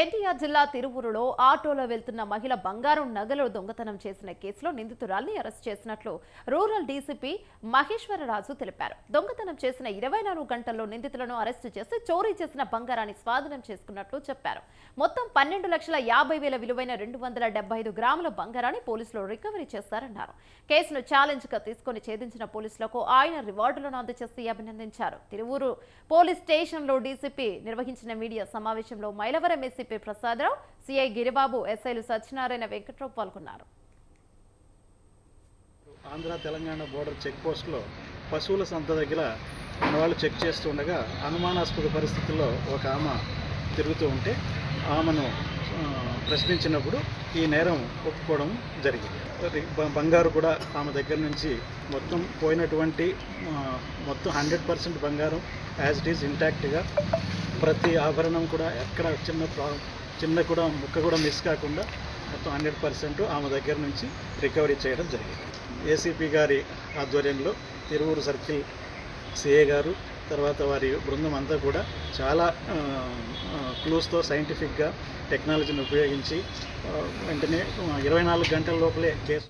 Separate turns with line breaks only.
ఎన్టీఆర్ జిల్లా తిరువురులో ఆటోలో వెళ్తున్న మహిళ బంగారం నగలు దొంగతనం చేసిన కేసులో నిందితురాల్ని అరెస్ట్ చేసినట్లు రూరల్ డీసీపీ మహేశ్వరరాజు తెలిపారు. దొంగతనం చేసిన ఇరవై నాలుగు గంటల్లో నిందితులను అరెస్టు చేసి చోరీ చేసిన బంగారాన్ని స్వాధీనం చేసుకున్నట్లు చెప్పారు. మొత్తం పన్నెండు లక్షల యాభై వేల విలువైన రెండు వందల డెబ్బై ఐదు గ్రాముల బంగారాన్ని పోలీసులు రికవరీ చేశారన్నారు కేసును ఛాలెంజ్గా తీసుకుని ఛేదించిన పోలీసులకు ఆయన రివార్డులను అందజేసి అభినందించారు. తిరువూరు పోలీస్ స్టేషన్లో డీసీపీ నిర్వహించిన మీడియా సమావేశంలో మైలవరం ఎస్సీపీ ప్రసాదరావు సిఐ గిరిబాబు ఎస్ఐలు సత్యనారాయణ వెంకట్రావు పాల్గొన్నారు.
ఆంధ్ర తెలంగాణ బోర్డర్ చెక్ పోస్ట్లో పశువుల సంత దగ్గర వాళ్ళు చెక్ చేస్తుండగా అనుమానాస్పద పరిస్థితుల్లో ఒక ఆమె తిరుగుతూ ఉంటే ఆమెను ప్రశ్నించినప్పుడు ఈ నేరం ఒప్పుకోవడం జరిగింది. బంగారు కూడా ఆమె దగ్గర నుంచి మొత్తం పోయినటువంటి మొత్తం హండ్రెడ్ పర్సెంట్ బంగారం యాజ్ ఇట్ ఈస్ ఇంటాక్ట్గా ప్రతి ఆభరణం కూడా ఎక్కడ చిన్న ప్రా- చిన్న కూడా ముక్క కూడా మిస్ కాకుండా మొత్తం హండ్రెడ్ పర్సెంట్ ఆమె దగ్గర నుంచి రికవరీ చేయడం జరిగింది. ఏసీపీ గారి ఆధ్వర్యంలో తిరువూరు సర్కిల్ సిఏ గారు తర్వాత వారి బృందం అంతా కూడా చాలా క్లూస్తో సైంటిఫిక్గా టెక్నాలజీని ఉపయోగించి వెంటనే ఇరవై నాలుగు గంటల లోపలే కేసు